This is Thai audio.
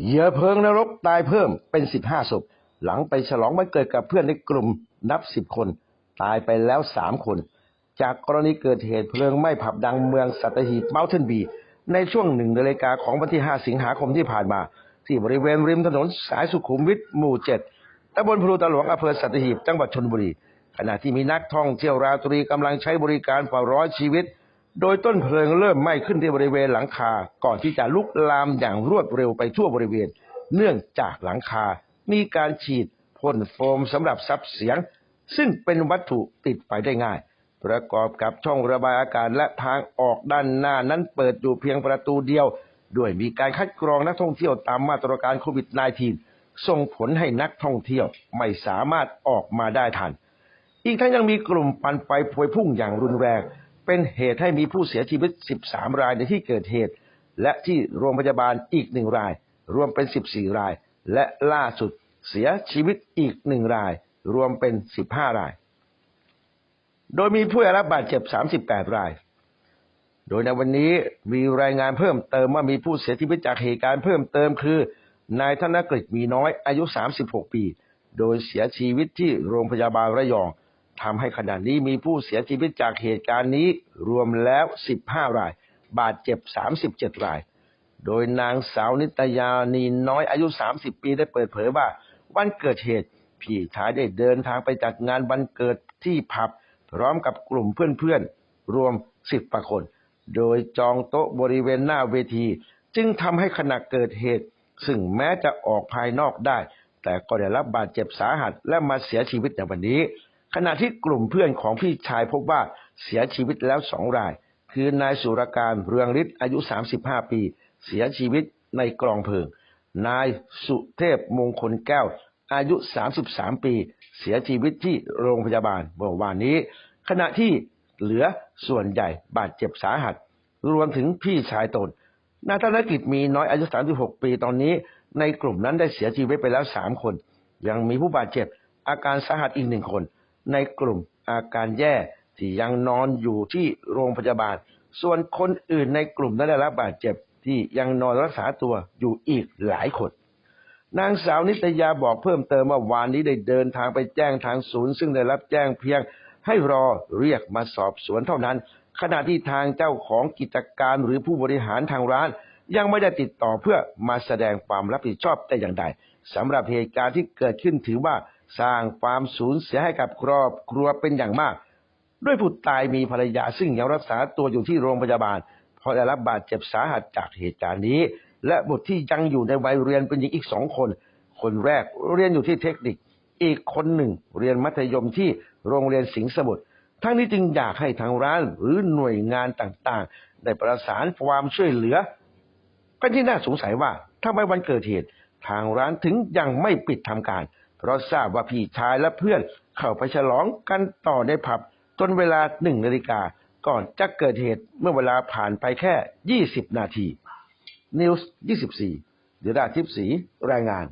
เหยื่อเพลิงนรกตายเพิ่มเป็น15ศพ หลังไปฉลองวันเกิดกับเพื่อนในกลุ่มนับ10คน ตายไปแล้ว3คน จากกรณีเกิดเหตุเพลิงไหม้ผับดังเมืองสัตหีบเมลเทนบี ในช่วงหนึ่งนาฬิกาของวันที่ 5 สิงหาคมที่ผ่านมา ที่บริเวณริมถนนสายสุขุมวิทหมู่7ตำบลพลูตะหลวงอำเภอสัตหีบจังหวัดชนบุรีขณะที่มีนักท่องเที่ยวราตรีกำลังใช้บริการกว่าร้อยชีวิต โดยต้นเพลิงเริ่มไหม้ขึ้นที่บริเวณหลังคา ก่อนที่จะลุกลามอย่างรวดเร็วไปทั่วบริเวณ เนื่องจากหลังคา มีการฉีดพ่นโฟมสำหรับซับเสียง ซึ่งเป็นวัตถุติดไฟได้ง่าย ประกอบกับช่องระบายอากาศและทางออกด้านหน้านั้นเปิดอยู่เพียงประตูเดียว ด้วยมีการคัดกรองนักท่องเที่ยวตามมาตรการโควิด -19 ส่งผลให้นักท่องเที่ยวไม่สามารถออกมาได้ทัน อีกทั้งยังมีกลุ่มปันไฟพวยพุ่งอย่างรุนแรง เป็นเหตุให้มีผู้เสียชีวิต 13 รายในที่เกิดเหตุ และที่โรงพยาบาลอีกหนึ่งราย รวมเป็น 14 ราย และล่าสุดเสียชีวิตอีกหนึ่งราย รวมเป็น 15 ราย โดยมีผู้ได้รับบาดเจ็บ 38 ราย โดยในวันนี้มีรายงานเพิ่มเติมว่ามีผู้เสียชีวิตจากเหตุการณ์เพิ่มเติมคือนายธนกฤษมีน้อยอายุ 36 ปี โดยเสียชีวิตที่โรงพยาบาลระยอง ทำให้ขณะนี้มีผู้เสียชีวิตจากเหตุการณ์นี้รวมแล้ว 15 ราย บาดเจ็บ 37 ราย โดยนางสาวนิตยานีน้อยอายุ 30 ปีได้เปิดเผยว่า วันเกิดเหตุ พี่ชายได้เดินทางไปจัดงานวันเกิดที่ผับ พร้อมกับกลุ่มเพื่อนๆ รวม 10กว่าคน โดยจองโต๊ะบริเวณหน้าเวที จึงทำให้ขณะเกิดเหตุ ซึ่งแม้จะออกภายนอกได้ แต่ก็ได้รับบาดเจ็บสาหัสและมาเสียชีวิตในวันนี้ ขณะที่กลุ่มเพื่อนของพี่ชายพบว่าเสียชีวิตแล้วสองราย คือนายสุรการเรืองฤทธิ์อายุ 35 ปี เสียชีวิตในกลองเพลิง นายสุเทพมงคลแก้ว อายุ 33 ปี เสียชีวิตที่โรงพยาบาลเมื่อวานนี้ ขณะที่เหลือส่วนใหญ่บาดเจ็บสาหัส รวมถึงพี่ชายตนนายธนกิจมีน้อยอายุ 36 ปีตอนนี้ ในกลุ่มนั้นได้เสียชีวิตไปแล้ว 3 คน ยังมีผู้บาดเจ็บอาการสาหัสอีกหนึ่งคน ในกลุ่มอาการแย่ที่ยังนอนอยู่ที่โรงพยาบาล ส่วนคนอื่นในกลุ่มนั้นได้รับบาดเจ็บที่ยังนอนรักษาตัวอยู่อีกหลายคนนางสาวนิตยาบอกเพิ่มเติมว่าวานนี้ได้เดินทางไปแจ้งทางศูนย์ ซึ่งได้รับแจ้งเพียงให้รอเรียกมาสอบสวนเท่านั้น ขณะที่ทางเจ้าของกิจการหรือผู้บริหารทางร้าน ยังไม่ได้ติดต่อเพื่อมาแสดงความรับผิดชอบแต่อย่างใดสำหรับเหตุการณ์ที่เกิดขึ้นถือว่า สร้างความสูญเสียให้กับครอบครัวเป็นอย่างมาก ด้วยผู้ตายมีภรรยาซึ่งยังรักษาตัวอยู่ที่โรงพยาบาล เพราะได้รับบาดเจ็บสาหัสจากเหตุการณ์นี้ และบุตรที่ยังอยู่ในวัยเรียนเป็นหญิงอีกสองคน คนแรกเรียนอยู่ที่เทคนิค อีกคนหนึ่งเรียนมัธยมที่โรงเรียนสิงห์สมุทรทั้งนี้จึงอยากให้ทางร้านหรือหน่วยงานต่างๆ ได้ประสานความช่วยเหลือเป็ที่น่าสงสัยว่าทำไมวันเกิดเหตุ ทางร้านถึงยังไม่ปิดทำการ เพราะทราบว่าพี่ชายและเพื่อนเข้าไปฉลองกันต่อในผับจนเวลาหนึ่งนาฬิกาก่อนจะเกิดเหตุเมื่อเวลาผ่านไปแค่ 20 นาทีนิวส์24เดราทิพสีรายงาน